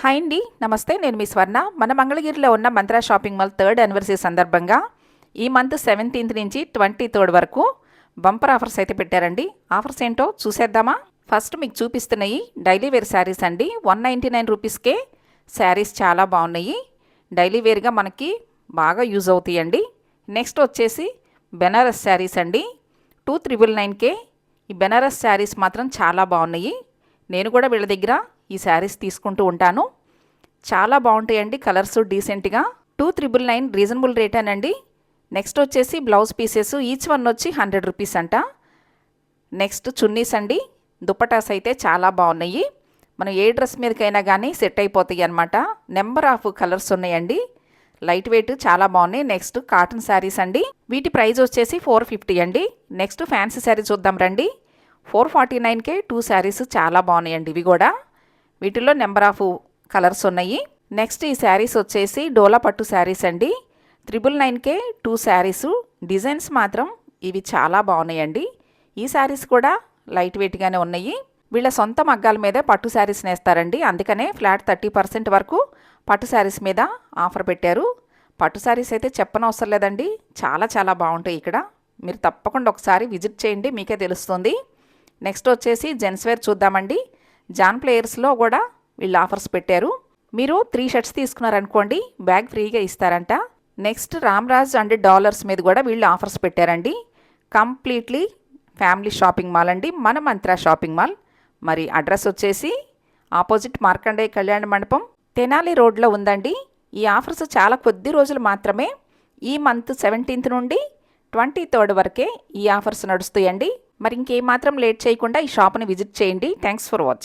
Hi అండి నమస్తే నేను మీ స్వర్ణ. మన మంగళగిరిలో ఉన్న Mantra shopping mall third anniversary సందర్భంగా ఈ మంత్ సెవెంటీన్త్ నుంచి ట్వంటీ థర్డ్ వరకు బంపర్ ఆఫర్స్ అయితే పెట్టారండి. ఆఫర్స్ ఏంటో చూసేద్దామా? ఫస్ట్ మీకు చూపిస్తున్నాయి డైలీ వేర్ శారీస్ అండి. వన్ నైంటీ నైన్ రూపీస్కే శారీస్ చాలా బాగున్నాయి. డైలీ వేర్గా మనకి బాగా యూజ్ అవుతాయండి. నెక్స్ట్ వచ్చేసి బెనారస్ శారీస్ అండి. టూ త్రిబుల్ నైన్కే ఈ బెనారస్ శారీస్ మాత్రం చాలా బాగున్నాయి. నేను కూడా వీళ్ళ దగ్గర ఈ శారీస్ తీసుకుంటూ ఉంటాను. చాలా బాగుంటాయండి కలర్స్ డీసెంట్గా. టూ త్రిబుల్ నైన్ రీజనబుల్ రేటేనండి నెక్స్ట్ వచ్చేసి బ్లౌజ్ పీసెస్ ఈచ్ వన్ వచ్చి హండ్రెడ్ రూపీస్ అంట. నెక్స్ట్ చున్నీస్ అండి దుప్పటాస్ అయితే చాలా బాగున్నాయి. మనం ఏ డ్రెస్ మీదకైనా కానీ సెట్ అయిపోతాయి అనమాట నెంబర్ ఆఫ్ కలర్స్ ఉన్నాయండి. లైట్ వెయిట్ చాలా బాగున్నాయి. నెక్స్ట్ కాటన్ శారీస్ అండి. వీటి ప్రైస్ వచ్చేసి ఫోర్ ఫిఫ్టీ అండి. నెక్స్ట్ ఫ్యాన్సీ శారీ చూద్దాం రండి. ఫోర్ ఫార్టీ నైన్కే టూ శారీస్ చాలా బాగున్నాయండి ఇవి కూడా. వీటిల్లో నెంబర్ ఆఫ్ కలర్స్ ఉన్నాయి. నెక్స్ట్ ఈ శారీస్ వచ్చేసి డోలా పట్టు శారీస్ అండి. త్రిబుల్ నైన్కే టూ శారీస్. డిజైన్స్ మాత్రం ఇవి చాలా బాగున్నాయండి. ఈ శారీస్ కూడా లైట్ వెయిట్గానే ఉన్నాయి. వీళ్ళ సొంత మగ్గాల మీదే పట్టు శారీస్ నేస్తారండి. అందుకనే ఫ్లాట్ థర్టీ పర్సెంట్ వరకు పట్టు శారీస్ మీద ఆఫర్ పెట్టారు. పట్టు శారీస్ అయితే చెప్పనవసరం లేదండి. చాలా చాలా బాగుంటాయి ఇక్కడ. మీరు తప్పకుండా ఒకసారి విజిట్ చేయండి. మీకే తెలుస్తుంది. నెక్స్ట్ వచ్చేసి జెంట్స్ వేర్ చూద్దామండి. జాన్ ప్లేయర్స్లో కూడా వీళ్ళు ఆఫర్స్ పెట్టారు. మీరు త్రీ షర్ట్స్ తీసుకున్నారనుకోండి బ్యాగ్ ఫ్రీగా ఇస్తారంట. నెక్స్ట్ రామ్రాజ్ అండ్ డాలర్స్ మీద కూడా వీళ్ళు ఆఫర్స్ పెట్టారండి. కంప్లీట్లీ ఫ్యామిలీ షాపింగ్ మాల్ అండి మన మంత్ర షాపింగ్ మాల్. మరి అడ్రస్ వచ్చేసి ఆపోజిట్ మార్కండే కళ్యాణ మండపం తెనాలి రోడ్లో ఉందండి. ఈ ఆఫర్స్ చాలా కొద్ది రోజులు మాత్రమే ఈ మంత్ సెవెంటీన్త్ నుండి ట్వంటీ థర్డ్ వరకే ఈ ఆఫర్స్ నడుస్తాయండి. మరి ఇంకేమాత్రం లేట్ చేయకుండా ఈ షాప్ని విజిట్ చేయండి. Thanks for watch.